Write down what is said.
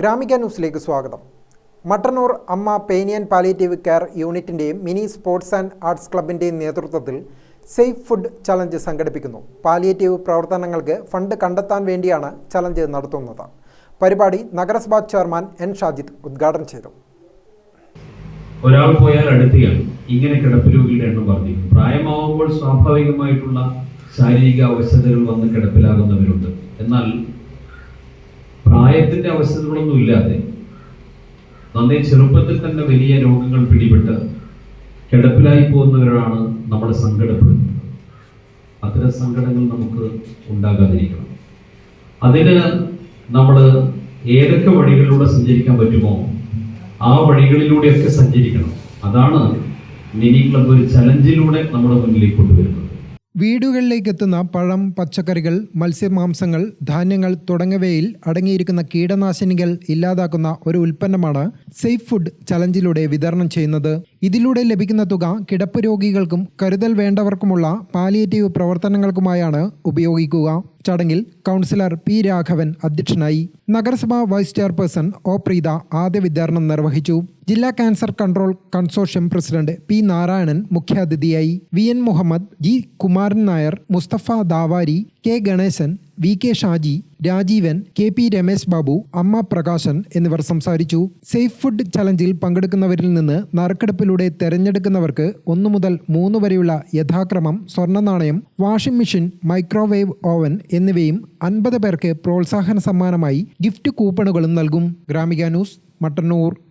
ഗ്രാമിക ന്യൂസിലേക്ക് സ്വാഗതം. Mattannur Amma pain and palliative care യൂണിറ്റിന്റെയും mini sports and arts ക്ലബിന്റെയും നേതൃത്വത്തിൽ സേഫ് ഫുഡ് ചലഞ്ച് സംഘടിപ്പിക്കുന്നു. പാലിയേറ്റീവ് പ്രവർത്തനങ്ങൾക്ക് ഫണ്ട് കണ്ടെത്താൻ വേണ്ടിയാണ് ചലഞ്ച് നടത്തുന്നത്. പരിപാടി നഗരസഭാ ചെയർമാൻ എൻ ഷാജിദ് ഉദ്ഘാടനം ചെയ്തു. ഒരാൾ പോയാൽ അടുത്തയാൾ ഇങ്ങനെ കിടപ്പ് രോഗികളുടെ എണ്ണം വർദ്ധിക്കും പ്രായമാവുമ്പോൾ സ്വാഭാവികമായിട്ടുള്ള ശാരീരിക അവശതകൾ വന്ന് കിടപ്പിലാകുന്നവരുണ്ട്. എന്നാൽ പ്രായത്തിന്റെ ഇല്ലാതെ നന്നേ ചെറുപ്പത്തിൽ തന്നെ വലിയ രോഗങ്ങൾ പിടിപെട്ട് കിടപ്പിലായി പോകുന്നവരാണ് നമ്മുടെ സങ്കടപ്പെടുന്നത് അത്തരം സങ്കടങ്ങൾ നമുക്ക് ഉണ്ടാകാതിരിക്കണം. അതിന് നമ്മൾ ഏതൊക്കെ വഴികളിലൂടെ സഞ്ചരിക്കാൻ പറ്റുമോ ആ വഴികളിലൂടെയൊക്കെ സഞ്ചരിക്കണം. അതാണ് മിനി ക്ലബ് ഒരു ചലഞ്ചിലൂടെ നമ്മുടെ മുന്നിലേക്ക് കൊണ്ടുവരുന്നത്. വീടുകളിലേക്ക് എത്തുന്ന പഴം പച്ചക്കറികൾ മത്സ്യമാംസങ്ങൾ ധാന്യങ്ങൾ തുടങ്ങിയവയിൽ അടങ്ങിയിരിക്കുന്ന കീടനാശിനികൾ ഇല്ലാതാക്കുന്ന ഒരു ഉൽപ്പന്നമാണ് സേഫ് ഫുഡ് ചലഞ്ചിലൂടെ വിതരണം ചെയ്യുന്നത്. ഇതിലൂടെ ലഭിക്കുന്ന തുക കിടപ്പ് രോഗികൾക്കും കരുതൽ വേണ്ടവർക്കുമുള്ള പാലിയേറ്റീവ് പ്രവർത്തനങ്ങൾക്കുമായാണ് ഉപയോഗിക്കുക. ചടങ്ങിൽ കൗൺസിലർ പി രാഘവൻ അധ്യക്ഷനായി നഗരസഭാ വൈസ് ചെയർപേഴ്സൺ ഒ പ്രീത ആദ്യ വിതരണം നിർവഹിച്ചു. ജില്ലാ cancer control consortium president P Narayanan മുഖ്യാതിഥിയായി V N Muhammad G Kumaran Nair Mustafa Davari K Ganesan V K Shaji Rajeevan K P Ramesh Babu Amma Prakashan എന്നിവർ സംസാരിച്ചു. Safe food ചലഞ്ചിൽ പങ്കെടുക്കുന്നവരിൽ നിന്ന് നറുക്കെടുപ്പിലൂടെ തെരഞ്ഞെടുക്കുന്നവർക്ക് ഒന്നു മുതൽ മൂന്ന് വരെയുള്ള യഥാക്രമം സ്വർണ നാണയം വാഷിംഗ് മെഷീൻ മൈക്രോവേവ് ഓവൻ എന്നിവയും അൻപത് പേർക്ക് പ്രോത്സാഹന സമ്മാനമായി ഗിഫ്റ്റ് കൂപ്പണുകളും നൽകും. ഗ്രാമിക ന്യൂസ് മട്ടന്നൂർ.